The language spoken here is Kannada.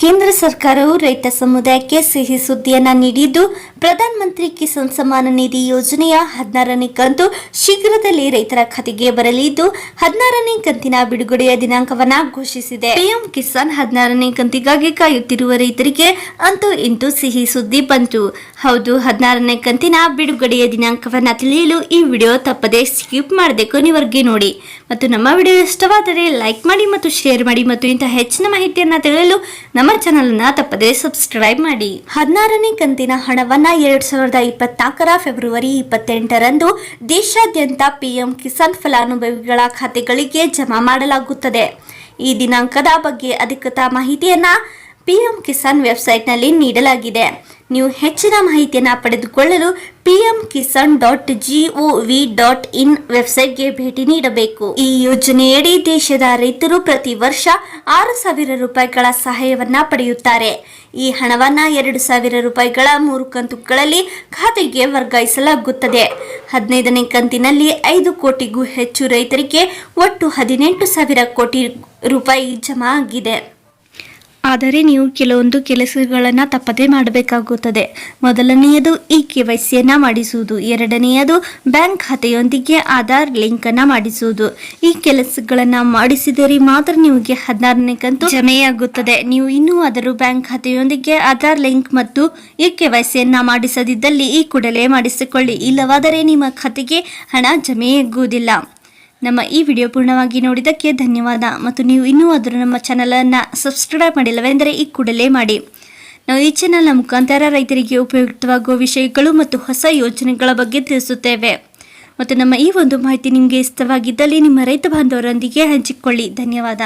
ಕೇಂದ್ರ ಸರ್ಕಾರವು ರೈತ ಸಮುದಾಯಕ್ಕೆ ಸಿಹಿ ಸುದ್ದಿಯನ್ನ ನೀಡಿದ್ದು ಪ್ರಧಾನಮಂತ್ರಿ ಕಿಸಾನ್ ಸಮ್ಮಾನ ನಿಧಿ ಯೋಜನೆಯ ಹದಿನಾರನೇ ಕಂತು ಶೀಘ್ರದಲ್ಲಿ ರೈತರ ಖಾತೆಗೆ ಬರಲಿದ್ದು, ಹದಿನಾರನೇ ಕಂತಿನ ಬಿಡುಗಡೆಯ ದಿನಾಂಕವನ್ನ ಘೋಷಿಸಿದೆ. ಪಿಎಂ ಕಿಸಾನ್ ಹದಿನಾರನೇ ಕಂತಿಗಾಗಿ ಕಾಯುತ್ತಿರುವ ರೈತರಿಗೆ ಅಂತೂ ಇಂತೂ ಸಿಹಿ ಸುದ್ದಿ ಬಂತು. ಹೌದು, ಹದಿನಾರನೇ ಕಂತಿನ ಬಿಡುಗಡೆಯ ದಿನಾಂಕವನ್ನ ತಿಳಿಯಲು ಈ ವಿಡಿಯೋ ತಪ್ಪದೆ ಸ್ಕಿಪ್ ಮಾಡದೆ ಕೊನೆವರೆಗೆ ನೋಡಿ. ಮತ್ತು ನಮ್ಮ ವಿಡಿಯೋ ಇಷ್ಟವಾದರೆ ಲೈಕ್ ಮಾಡಿ ಮತ್ತು ಶೇರ್ ಮಾಡಿ ಮತ್ತು ಇಂತಹ ಹೆಚ್ಚಿನ ಮಾಹಿತಿಯನ್ನ ತಿಳಿಯಲು ನಮ್ಮ ಚಾನೆಲ್ ಅನ್ನ ತಪ್ಪದೆ ಸಬ್ಸ್ಕ್ರೈಬ್ ಮಾಡಿ. ಹದಿನಾರನೇ ಕಂತಿನ ಹಣವನ್ನ ಎರಡ್ ಸಾವಿರದ ಇಪ್ಪತ್ನಾಲ್ಕರ ಫೆಬ್ರವರಿ ಇಪ್ಪತ್ತೆಂಟರಂದು ದೇಶಾದ್ಯಂತ ಪಿಎಂ ಕಿಸಾನ್ ಫಲಾನುಭವಿಗಳ ಖಾತೆಗಳಿಗೆ ಜಮಾ ಮಾಡಲಾಗುತ್ತದೆ. ಈ ದಿನಾಂಕದ ಬಗ್ಗೆ ಅಧಿಕೃತ ಮಾಹಿತಿಯನ್ನ ಪಿಎಂ ಕಿಸಾನ್ ವೆಬ್ಸೈಟ್ನಲ್ಲಿ ನೀಡಲಾಗಿದೆ. ನೀವು ಹೆಚ್ಚಿನ ಮಾಹಿತಿಯನ್ನು ಪಡೆದುಕೊಳ್ಳಲು P M Kisan dot gov dot in ವೆಬ್ಸೈಟ್ಗೆ ಭೇಟಿ ನೀಡಬೇಕು. ಈ ಯೋಜನೆಯಡಿ ದೇಶದ ರೈತರು ಪ್ರತಿ ವರ್ಷ ಆರು ಸಾವಿರ ರೂಪಾಯಿಗಳ ಸಹಾಯವನ್ನ ಪಡೆಯುತ್ತಾರೆ. ಈ ಹಣವನ್ನ ಎರಡು ಸಾವಿರ ರೂಪಾಯಿಗಳ ಮೂರು ಕಂತುಗಳಲ್ಲಿ ಖಾತೆಗೆ ವರ್ಗಾಯಿಸಲಾಗುತ್ತದೆ. ಹದಿನೈದನೇ ಕಂತಿನಲ್ಲಿ ಐದು ಕೋಟಿಗೂ ಹೆಚ್ಚು ರೈತರಿಗೆ ಒಟ್ಟು ಹದಿನೆಂಟು ಸಾವಿರ ಕೋಟಿ ರೂಪಾಯಿ ಜಮಾ ಆಗಿದೆ. ಆದರೆ ನೀವು ಕೆಲವೊಂದು ಕೆಲಸಗಳನ್ನು ತಪ್ಪದೇ ಮಾಡಬೇಕಾಗುತ್ತದೆ. ಮೊದಲನೆಯದು ಈ ಕೆ ವೈ ಸಿಯನ್ನು ಮಾಡಿಸುವುದು. ಎರಡನೆಯದು ಬ್ಯಾಂಕ್ ಖಾತೆಯೊಂದಿಗೆ ಆಧಾರ್ ಲಿಂಕ್ ಅನ್ನ ಮಾಡಿಸುವುದು. ಈ ಕೆಲಸಗಳನ್ನು ಮಾಡಿಸಿದರೆ ಮಾತ್ರ ನಿಮಗೆ ಹದಿನಾರನೇ ಕಂತು ಜಮೆಯಾಗುತ್ತದೆ. ನೀವು ಇನ್ನೂ ಆದರೂ ಬ್ಯಾಂಕ್ ಖಾತೆಯೊಂದಿಗೆ ಆಧಾರ್ ಲಿಂಕ್ ಮತ್ತು ಈ ಕೆ ವೈ ಸಿಯನ್ನು ಮಾಡಿಸದಿದ್ದಲ್ಲಿ ಈ ಕೂಡಲೇ ಮಾಡಿಸಿಕೊಳ್ಳಿ. ಇಲ್ಲವಾದರೆ ನಿಮ್ಮ ಖಾತೆಗೆ ಹಣ ಜಮೆಯಾಗುವುದಿಲ್ಲ. ನಮ್ಮ ಈ ವಿಡಿಯೋ ಪೂರ್ಣವಾಗಿ ನೋಡಿದ್ದಕ್ಕೆ ಧನ್ಯವಾದ. ಮತ್ತು ನೀವು ಇನ್ನೂ ಆದರೂ ನಮ್ಮ ಚಾನಲನ್ನು ಸಬ್ಸ್ಕ್ರೈಬ್ ಮಾಡಿಲ್ಲವೆಂದರೆ ಈ ಕೂಡಲೇ ಮಾಡಿ. ನಾವು ಈ ಚಾನಲ್ನ ಮುಖಾಂತರ ರೈತರಿಗೆ ಉಪಯುಕ್ತವಾಗುವ ವಿಷಯಗಳು ಮತ್ತು ಹೊಸ ಯೋಜನೆಗಳ ಬಗ್ಗೆ ತಿಳಿಸುತ್ತೇವೆ. ಮತ್ತು ನಮ್ಮ ಈ ಒಂದು ಮಾಹಿತಿ ನಿಮಗೆ ಇಷ್ಟವಾಗಿದ್ದಲ್ಲಿ ನಿಮ್ಮ ರೈತ ಬಾಂಧವರೊಂದಿಗೆ ಹಂಚಿಕೊಳ್ಳಿ. ಧನ್ಯವಾದ.